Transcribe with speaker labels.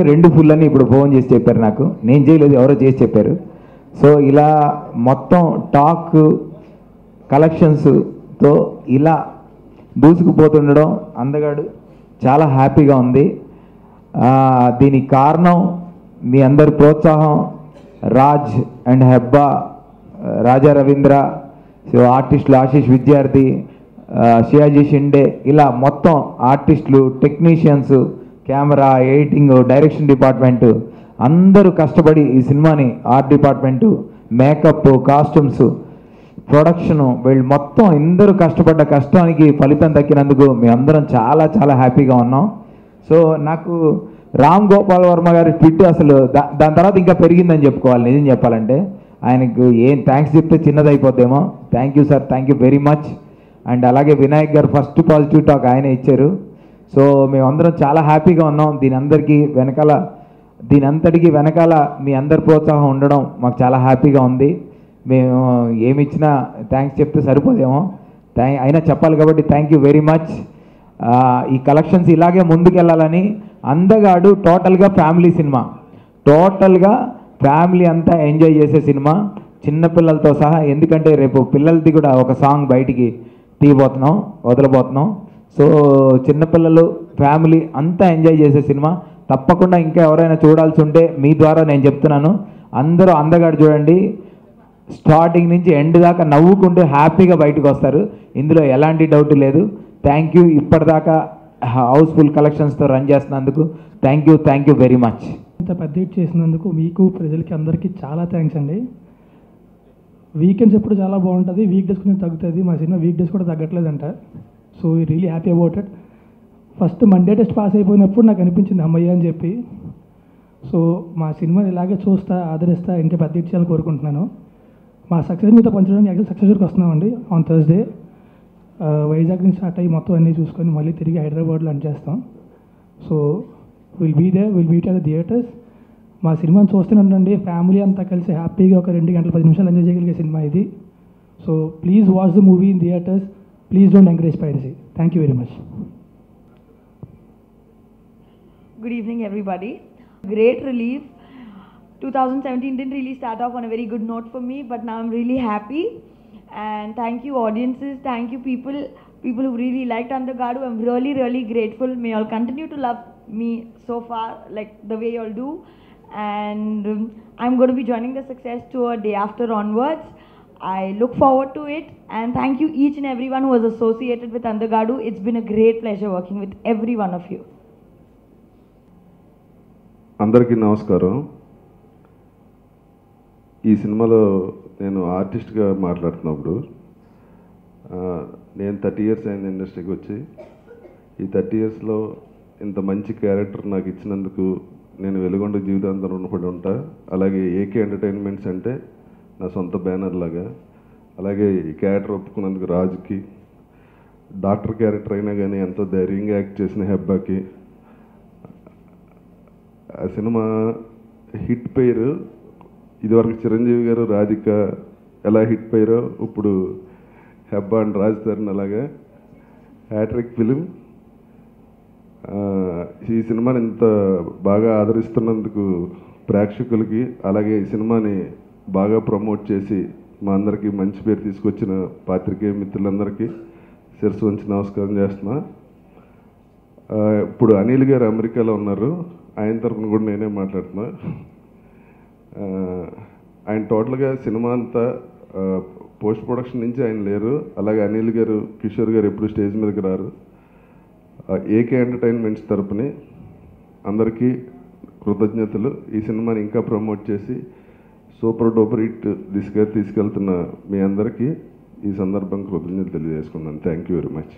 Speaker 1: ఉంటే రెండు ఫుల్ అని ఇప్పుడు ఫోన్ చేసి చెప్పారు నాకు. నేను చేయలేదు ఎవరో చేసి చెప్పారు. సో ఇలా మొత్తం టాక్ కలెక్షన్స్తో ఇలా దూసుకుపోతుండడం అందగాడు చాలా హ్యాపీగా ఉంది. దీనికి కారణం మీ అందరి ప్రోత్సాహం రాజ్ అండ్ హెబ్బా రాజా రవీంద్ర సో ఆర్టిస్టులు ఆశీష్ విద్యార్థి షియాజీ షిండే ఇలా మొత్తం ఆర్టిస్టులు technicians camera editing direction department అందరూ కష్టపడి ఈ సినిమాని art department makeup costumes production వీళ్ళు మొత్తం అందరూ కష్టపడ్డ కష్టానికి ఫలితం దక్కినందుకు మేము అందరం చాలా చాలా హ్యాపీగా ఉన్నాం. సో నాకు రామ్ గోపాల్ వర్మ గారి ట్విట్ అసలు దా దాని తర్వాత ఇంకా పెరిగిందని చెప్పుకోవాలి నిజం చెప్పాలంటే. ఆయనకు ఏం థ్యాంక్స్ చెప్తే చిన్నది thank you sir thank you very much. And అలాగే వినాయక్ గారు ఫస్ట్ పాజిటివ్ టాక్ ఆయనే ఇచ్చారు. సో మేమందరం చాలా హ్యాపీగా ఉన్నాం. దీని అందరికీ వెనకాల దీని అంతటికి వెనకాల మీ అందరి ప్రోత్సాహం ఉండడం మాకు చాలా హ్యాపీగా ఉంది. మేము ఏమి ఇచ్చినా థ్యాంక్స్ చెప్తే సరిపోదేమో. థ్యాంక్ అయినా చెప్పాలి కాబట్టి థ్యాంక్ యూ వెరీ మచ్. ఈ కలెక్షన్స్ ఇలాగే ముందుకెళ్ళాలని అందగాడు టోటల్గా ఫ్యామిలీ సినిమా. టోటల్గా ఫ్యామిలీ అంతా ఎంజాయ్ చేసే సినిమా. చిన్నపిల్లలతో సహా ఎందుకంటే రేపు పిల్లలది కూడా ఒక సాంగ్ బయటికి తీయబోతున్నాం వదలబోతున్నాం. సో చిన్నపిల్లలు ఫ్యామిలీ అంతా ఎంజాయ్ చేసే సినిమా. తప్పకుండా ఇంకా ఎవరైనా చూడాల్సి ఉంటే మీ ద్వారా నేను చెప్తున్నాను. అందరూ అందగాడు చూడండి. స్టార్టింగ్ నుంచి ఎండ్ దాకా నవ్వుకుంటూ హ్యాపీగా బయటకు వస్తారు. ఇందులో ఎలాంటి డౌట్ లేదు. థ్యాంక్ యూ ఇప్పటిదాకా హౌస్ఫుల్ కలెక్షన్స్తో రన్ చేస్తున్నందుకు thank you thank you very much
Speaker 2: ఇంత పెద్ద చేసినందుకు మీకు ప్రజలకి అందరికీ చాలా థ్యాంక్స్ అండి. వీకెండ్స్ ఎప్పుడు చాలా బాగుంటుంది. వీక్ డేస్ కొంచెం తగ్గుతుంది. మా సినిమా వీక్ డేస్ కూడా తగ్గట్లేదంట. సో ఈ really happy about it first Monday test pass అయిపోయినప్పుడు నాకు అనిపించింది అమ్మయ్య అని చెప్పి. సో మా సినిమాని ఇలాగే చూస్తా ఆదరిస్తా ఇంకా పెద్ద ఇచ్చేయాలని కోరుకుంటున్నాను. మా సక్సెస్ మీతో పంచడానికి యాక్చువల్ సక్సెస్ వరకు వస్తున్నామండి. ఆన్ థర్స్డే వైజాగ్ నుంచి స్టార్ట్ అయ్యి మొత్తం అన్నీ చూసుకొని మళ్ళీ తిరిగి హైదరాబాద్లో లంచ్ చేస్తాం. So will be they will beat at theatres మా సినిమాని చూస్తూనే ఉండండి. ఫ్యామిలీ అంతా కలిసి హ్యాపీగా ఒక రెండు గంటల పది నిమిషాలు ఎంజాయ్ చేయగలిగే సినిమా ఇది. So please watch the movie in theatres Please don't encourage piracy. Thank you very much.
Speaker 3: Good evening, everybody. Great relief. 2017 didn't really start off on a very good note for me, but now I'm really happy. And thank you, audiences. Thank you, people. People who really liked Andagadu. I'm really, really grateful. May all continue to love me so far, like the way you all do. And um, I'm going to be joining the success tour day after onwards. I look forward to it. And thank you, each and everyone who was associated with Undergadu. It's been a great pleasure working with every one of you.
Speaker 4: అందరికీ నమస్కారం ఈ సినిమాలో నేను ఆర్టిస్ట్గా మాట్లాడుతున్నప్పుడు ఆ, నేను thirty years అయింది ఇండస్ట్రీకి వచ్చి ఈ థర్టీ ఇయర్స్లో ఇంత మంచి క్యారెక్టర్ నాకు ఇచ్చినందుకు నేను వెలుగొండ జీవితాంతం రుణపడి ఉంటా అలాగే ఏకే ఎంటర్టైన్మెంట్స్ అంటే నా సొంత బ్యానర్ లాగా. అలాగే ఈ క్యారెక్టర్ ఒప్పుకున్నందుకు రాజుకి డాక్టర్ క్యారెక్టర్ అయినా కానీ ఎంతో ధైర్యంగా యాక్ట్ చేసిన హెబ్బాకి ఆ సినిమా హిట్ పేరు ఇదివరకు చిరంజీవి గారు రాధిక ఎలా హిట్ పేరో ఇప్పుడు హెబ్బా అండ్ రాజ్ తరుణ్ అలాగా. హ్యాట్రిక్ ఫిలిం ఈ సినిమాని ఇంత బాగా ఆదరిస్తున్నందుకు ప్రేక్షకులకి అలాగే ఈ సినిమాని బాగా ప్రమోట్ చేసి మా అందరికీ మంచి పేరు తీసుకొచ్చిన పాత్రికేయ మిత్రులందరికీ శిరస్సు వంచి నమస్కారం చేస్తున్నా. ఇప్పుడు అనిల్ గారు అమెరికాలో ఉన్నారు. ఆయన తరఫున కూడా నేనే మాట్లాడుతున్నా. ఆయన టోటల్గా సినిమా అంతా పోస్ట్ ప్రొడక్షన్ నుంచి ఆయన లేరు. అలాగే అనిల్ గారు కిషోర్ గారు ఎప్పుడు స్టేజ్ మీదకి రారు. ఏకే ఎంటర్టైన్మెంట్స్ తరపుని అందరికీ కృతజ్ఞతలు. ఈ సినిమాని ఇంకా ప్రమోట్ చేసి సూపర్ డూపర్ హిట్ దిశగా తీసుకెళ్తున్న మీ అందరికీ ఈ సందర్భం కృతజ్ఞతలు తెలియజేసుకున్నాను థ్యాంక్ యూ వెరీ మచ్.